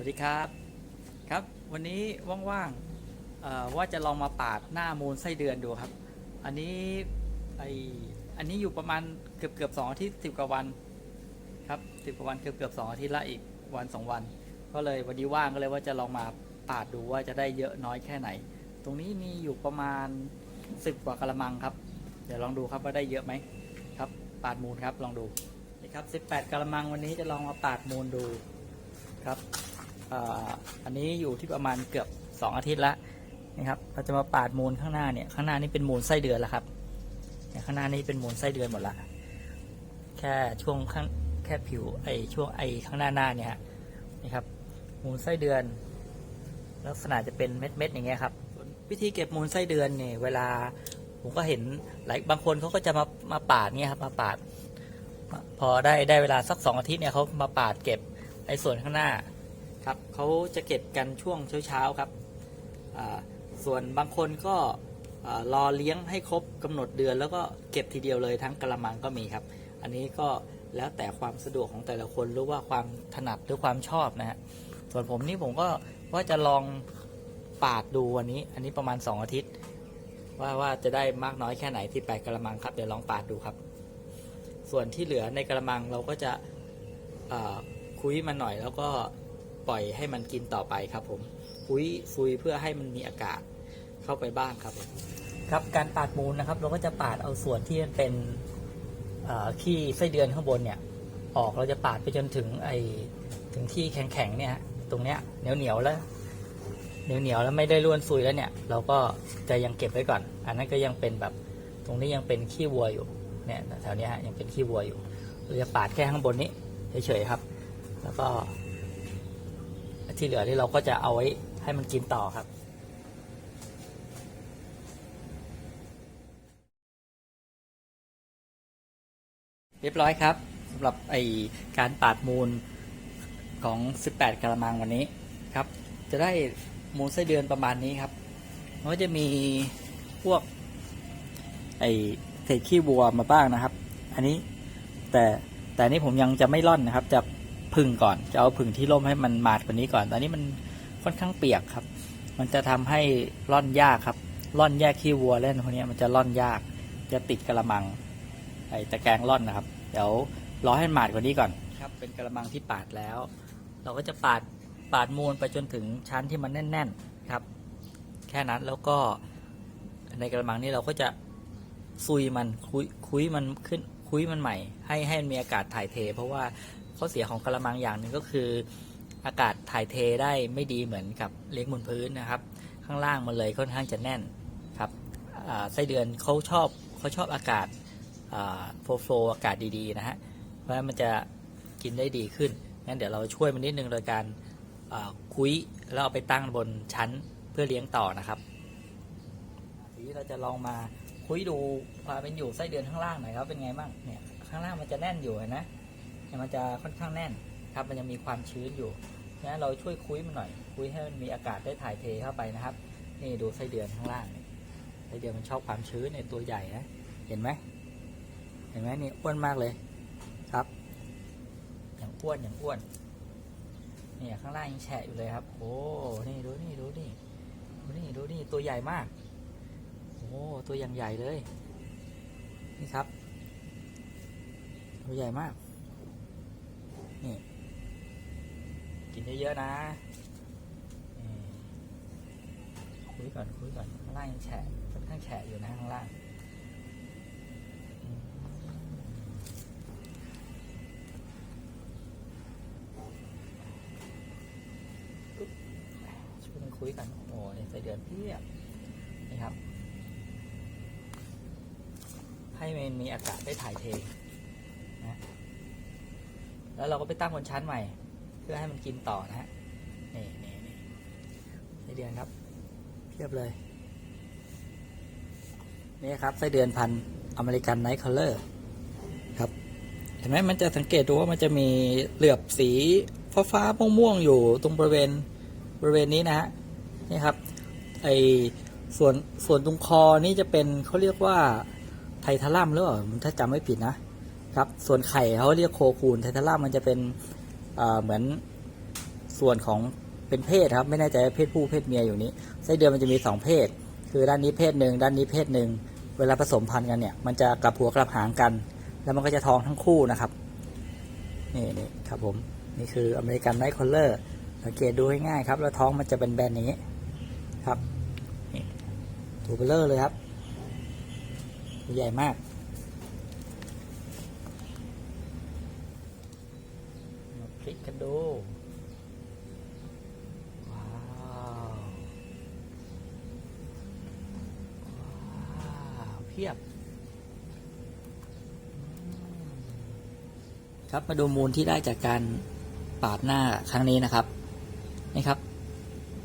วัสดีครับครับ วันนี้ว่างๆว่าจะลองมาปาดหน้ามูลไส้เดือนดูครับ อันนี้ไออันนี้อยู่ประมาณเกือบเกือบสองอาทิตย์สิบกว่าวันครับสิบกว่าวันเกือบเกือบสองอาทิตย์ละอีกวันสองวัน ก็เลยวันนี้ว่างก็เลยว่าจะลองมาปาดดูว่าจะได้เยอะน้อยแค่ไหน ตรงนี้มีอยู่ประมาณสิบกว่ากระมังครับ เดี๋ยวลองดูครับว่าได้เยอะไหมครับปาดมูลครับลองดูนี่ครับสิบแปดกระมังวันนี้จะลองมาปาดมูลดูครับ อันนี้อยู่ที่ประมาณเกือบ 2 อาทิตย์ล้วนะครับเราจะมาปาดมูลข้างหน้าเนี่ยข้างหน้านี่เป็นมูลไส้เดือนแล้วครับเนี่ยข้างหน้านี่เป็นมูลไส้เดือนหมดละแค่ช่วงข้างแค่ผิวไอช่วงไอข้างหน้าหน้าเนี่ยฮะนี่ครับมูลไส้เดือน ลักษณะจะเป็นเม็ดเม็ดๆอย่างเงี้ยครับวิธีเก็บมูลไส้เดือนเนี่ยเวลาผมก็เห็นหลายบางคนเขาก็จะมามาปาดเนี่ยครับมาปาด พอได้ได้เวลาสักสองอาทิตย์เนี่ยเขามาปาดเก็บไอ้ส่วนข้างหน้า ครับเขาจะเก็บกันช่วงเช้าๆครับส่วนบางคนก็รอเลี้ยงให้ครบกำหนดเดือน แล้วก็เก็บทีเดียวเลยทั้งกระมังก็มีครับ อันนี้ก็แล้วแต่ความสะดวกของแต่ละคนหรือว่าความถนัดหรือความชอบนะฮะส่วนผมนี่ผมก็ว่าจะลองปาดดูวันนี้ อันนี้ประมาณ 2 อาทิตย์ ว่าว่าจะได้มากน้อยแค่ไหนที่แปดกระมังครับเดี๋ยวลองปาดดูครับ ส่วนที่เหลือในกระมังเราก็จะคุยมันหน่อยแล้วก็ ปล่อยให้มันกินต่อไปครับผมคุยซุยเพื่อให้มันมีอากาศเข้าไปบ้างครับผมครับการปาดมูลนะครับ เราก็จะปาดเอาส่วนที่มันเป็นขี้ไส้เดือนข้างบนเนี่ย ออกเราจะปาดไปจนถึงไอถึงที่แข็งๆเนี่ย ตรงเนี้ยเหนียวเหนียวแล้ว เหนียวเหนียวแล้วไม่ได้ล้วนซุยแล้วเนี่ย เราก็จะยังเก็บไว้ก่อน อันนั้นก็ยังเป็นแบบตรงนี้ยังเป็นขี้วัวอยู่เนี่ยแถวเนี้ยฮะยังเป็นขี้วัวอยู่ เราจะปาดแค่ข้างบนนี้เฉยๆครับ แล้วก็ ที่เหลือที่เราก็จะเอาไว้ให้มันกินต่อครับเรียบร้อยครับสำหรับไอการปาดมูลของ 18กระมังวันนี้ครับ จะได้มูลไส้เดือนประมาณนี้ครับมันก็จะมีพวก ไอเศษขี้วัวมาบ้างนะครับ อันนี้แต่แต่นนี้ผมยังจะไม่ร่อนนะครับจะ พึ่งก่อน จะเอาพึ่งที่ร่มให้มันหมาดกว่านี้ก่อน ตอนนี้มันค่อนข้างเปียกครับ มันจะทำให้ร่อนยากครับ ร่อนแยกขี้วัวเล่นพวกนี้มันจะร่อนยาก จะติดกระมังไอ้ตะแกรงร่อนนะครับ เดี๋ยวรอให้มันหมาดกว่านี้ก่อนครับ เป็นกระมังที่ปาดแล้ว เราก็จะปาดปาดมูลไปจนถึงชั้นที่มันแน่น ๆครับ แค่นั้นแล้วก็ในกระมังนี้เราก็จะซุยมันคุยคุยมันขึ้นคุยมันใหม่ ให้ให้มันมีอากาศถ่ายเท เพราะว่า ข้อเสียของกระมังอย่างหนึ่งก็คือ อากาศถ่ายเทได้ไม่ดีเหมือนกับเลี้ยงบนพื้นนะครับ ข้างล่างมันเลยค่อนข้างจะแน่นครับไส้เดือนเขาชอบเขาชอบอากาศโฟลโฟอากาศดีๆนะฮะเพราะมันจะกินได้ดีขึ้นงั้นเดี๋ยวเราช่วยมันนิดนึงโดยการคุยแล้วเอาไปตั้งบนชั้นเพื่อเลี้ยงต่อนะครับทีนี้เราจะลองมาคุยดูความเป็นอยู่ไส้เดือนข้างล่างหน่อยครับเป็นไงบ้างเนี่ยข้างล่างมันจะแน่นอยู่นไห มเนี่ยมันจะค่อนข้างแน่นครับมันยังมีความชื้นอยู่นะเราช่วยคุ้ยมันหน่อย คุ้ยให้มันมีอากาศได้ถ่ายเทเข้าไปนะครับ นี่ดูไส้เดือนข้างล่างไส้เดือนมันชอบความชื้นในตัวใหญ่นะเห็นไหมเห็นไหมนี่อ้วนมากเลยครับ อย่างอ้วนอย่างอ้วนเนี่ยข้างล่างยังแฉะอยู่เลยครับ โอ้นี่ดูนี่ดูนี่ดูนี่ดูนี่ตัวใหญ่มากโอ้ตัวอย่างใหญ่เลย นี่ครับตัวใหญ่มาก นี่ กิน เยอะๆนะคุยก่อนคุยก่อนข้างล่างยังแฉะค่อนข้างแฉะอยู่นะข้างล่างช่วยกันคุยกันโอ้ยใส่เดือนเพียบนี่ครับ ให้มันมีอากาศได้ถ่ายเทนะแล้วเราก็ไปตั้งบนชั้นใหม่ พื่อให้มันกินต่อนะฮะนี่นี่นี่ไส้เดือนครับเพียบเลย นี่ครับไส้เดือนพันอเมริกันไนท์คัลเลอร์ครับเห็นไหมมันจะสังเกตดูว่ามันจะมีเหลือบสีฟ้าฟ้าๆม่วงๆอยู่ตรงบริเวณบริเวณนี้นะฮะนี่ครับไอส่วนส่วนตรงคอนี่จะเป็นเขาเรียกว่าไททารัมหรือเปล่าถ้าจำไม่ผิดนะครับ ส่วนไข่เขาเรียกโคคูนไททารัมมันจะเป็น เหมือนส่วนของเป็นเพศครับ ไม่แน่ใจว่าเพศผู้เพศเมียอยู่นี้ไส้เดือนมันจะมีสองเพศ คือด้านนี้เพศหนึ่งด้านนี้เพศหนึ่งเวลาผสมพันธุ์กันเนี่ย มันจะกลับหัวกลับหางกัน แล้วมันก็จะท้องทั้งคู่นะครับนี่นี่ครับผมนี่คืออเมริกันไนท์คอลเลอร์สังเกตดูให้ง่ายครับแล้วท้องมันจะเป็นแบนๆอย่างนี้ครับนี่ตัวเบลเลอร์เลยครับ ใหญ่มาก มาพลิกกันดู ว้าวียบ ครับมาดูมูลที่ได้จากการปาดหน้าครั้งนี้นะครับนี่ครับ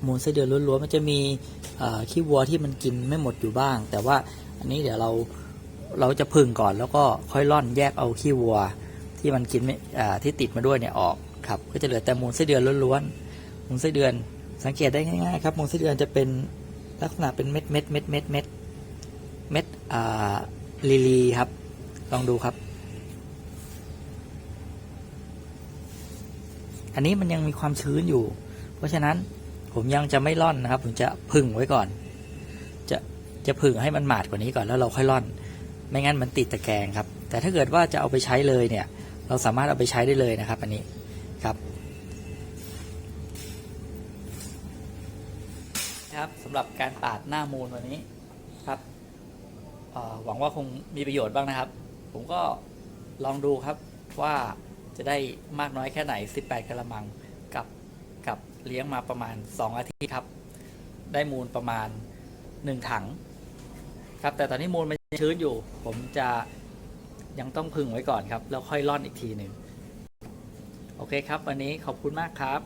มูลไส้เดือนล้วนๆมันจะมีขี้วัวที่มันกินไม่หมดอยู่บ้าง แต่ว่าอันนี้เดี๋ยวเราเราจะพึ่งก่อนแล้วก็ค่อยล่อนแยกเอาขี้วัวที่มันกินไม่ที่ติดมาด้วยเนี่ยออกครับ ก็จะเหลือแต่มูลไส้เดือนล้วนๆมูลไส้เดือนสังเกตได้ง่ายๆครับมูลไส้เดือนจะเป็นลักษณะเป็นเม็ดเม็ดเม็ดเม็ดเม็ด เม็ดลีลีครับ ลองดูครับ อันนี้มันยังมีความชื้นอยู่ เพราะฉะนั้นผมยังจะไม่ร่อนนะครับ ผมจะพึ่งไว้ก่อน จะจะพึ่งให้มันหมาดกว่านี้ก่อนแล้วเราค่อยร่อน ไม่งั้นมันติดตะแกรงครับ แต่ถ้าเกิดว่าจะเอาไปใช้เลยเนี่ย เราสามารถเอาไปใช้ได้เลยนะครับ อันนี้ครับครับสำหรับการปาดหน้ามูลวันนี้ หวังว่าคงมีประโยชน์บ้างนะครับ ผมก็ลองดูครับว่าจะได้มากน้อยแค่ไหน 18กะละมังกับกับเลี้ยงมาประมาณ 2 อาทิตย์ครับ ได้มูลประมาณ 1 ถัง ครับ แต่ตอนนี้มูลมันชื้นอยู่ ผมจะยังต้องพึ่งไว้ก่อนครับ แล้วค่อยร่อนอีกทีหนึ่งโอเคครับ วันนี้ขอบคุณมากครับ